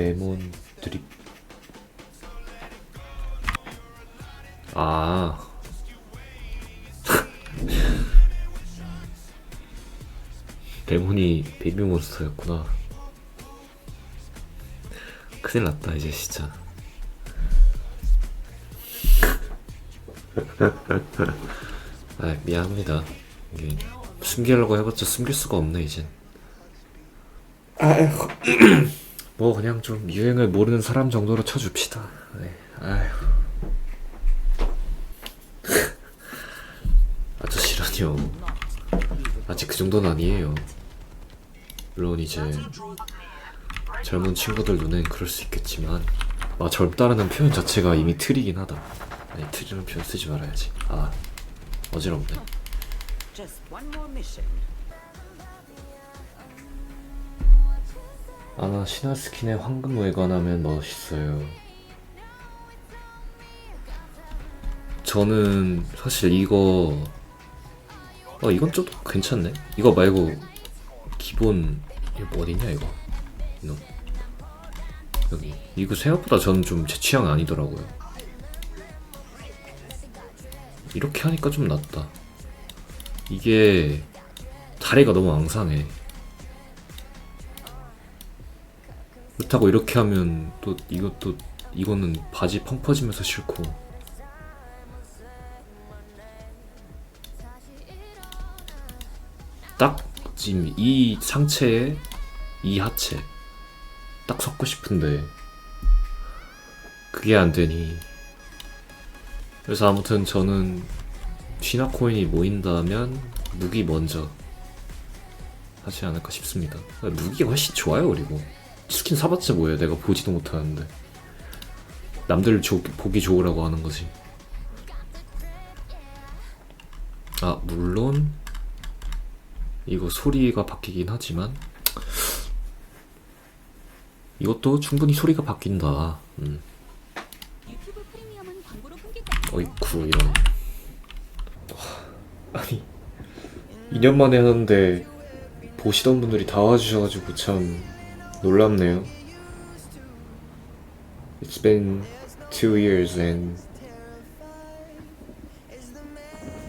데몬 드립 아. 데몬이 베이비 몬스터였구나. 큰일 났다 이제 진짜. 아 미안합니다. 이게 숨기려고 해봤자 숨길 수가 없네 이젠 뭐 그냥 좀 유행을 모르는 사람 정도로 쳐줍시다. 네. 아휴. 아저씨라니요. 아직 그 정도는 아니에요. 물론 이제 젊은 친구들 눈엔 그럴 수 있겠지만 아 젊다라는 표현 자체가 이미 틀이긴 하다. 아니 틀이라는 표현 쓰지 말아야지. 아 어지럽네 아나 스킨에 황금 외관하면 멋있어요. 저는 사실 이거 어 이건 좀 괜찮네. 이거 말고 기본 이거 뭐 어디냐 이거 이놈 여기 이거 생각보다 저는 좀 제 취향 아니더라고요. 이렇게 하니까 좀 낫다. 이게 다리가 너무 앙상해. 그렇다고 이렇게 하면 또 이것도 이거는 바지 펑 퍼지면서 싫고. 딱 지금 이 상체에 이 하체 딱 섞고 싶은데 그게 안 되니. 그래서 아무튼 저는 쉬나 코인이 모인다면 무기 먼저 하지 않을까 싶습니다. 무기가 훨씬 좋아요 그리고 스킨 사봤자 뭐야 내가 보지도 못하는데. 남들 조, 보기 좋으라고 하는 거지. 아 물론 이거 소리가 바뀌긴 하지만 이것도 충분히 소리가 바뀐다. 음. 어이쿠 이런. 와, 아니 2년 만에 하는데 보시던 분들이 다 와주셔가지고 참 놀랍네요 It's been two years and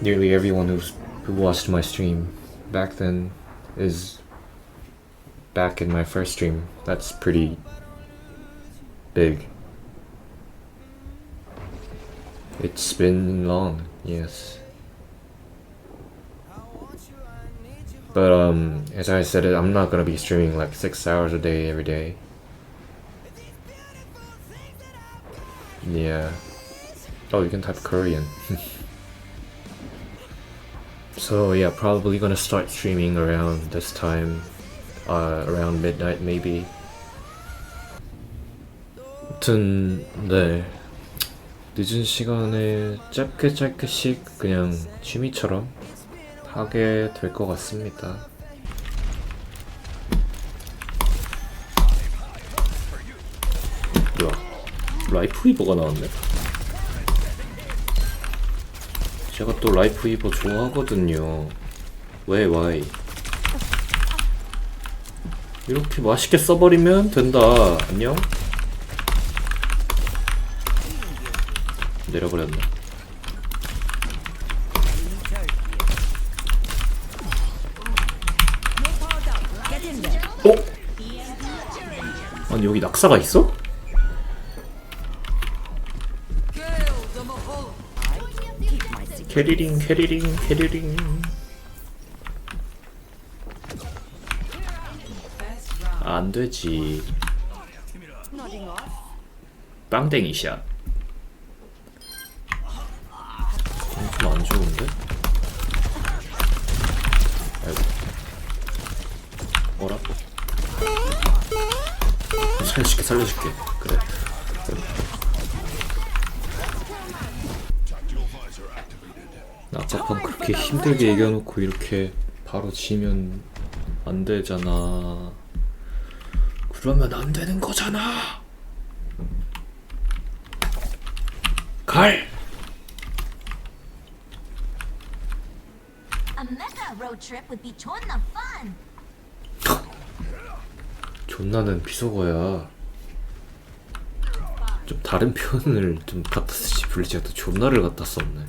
nearly everyone who's, who watched my stream back then is back in my first stream. That's pretty big. It's been long, yes. But um, as I said, I'm not gonna be streaming like six hours a day every day. Yeah. Oh, you can type Korean. so yeah, probably gonna start streaming around this time, uh, around midnight maybe. 아무튼 네 늦은 시간에 짧게 짧게씩 그냥 취미처럼 하게 될 것 같습니다. 뭐야? 라이프 이버가 나왔네. 제가 또 라이프 이버 좋아하거든요. 왜 와이? 이렇게 맛있게 써버리면 된다. 안녕. 내려버렸네. 아니 여기 낙사가 있어? 캐리링 캐리링 캐리링 안 되지 Nodding off. 빵댕이 샷좀안 좋은데? 살려줄게 살려줄게 그래 낙사판 그렇게 힘들게 얘기해놓고 이렇게 바로 지면 안 되잖아 그러면 안 되는 거잖아 갈! A mega road fun. 존나는 비속어야. 좀 다른 표현을 좀 갖다 쓰지. 블리츠가 또 존나를 갖다 썼네.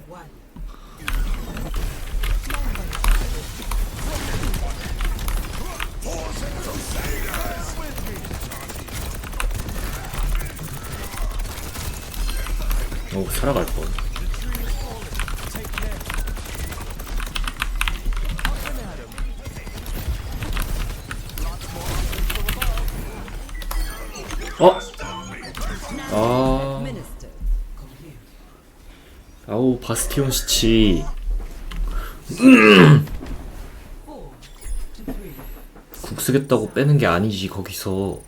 어 살아갈 뻔 어? 아. 아우 바스티온 시치 국 쓰겠다고 빼는 게 아니지 거기서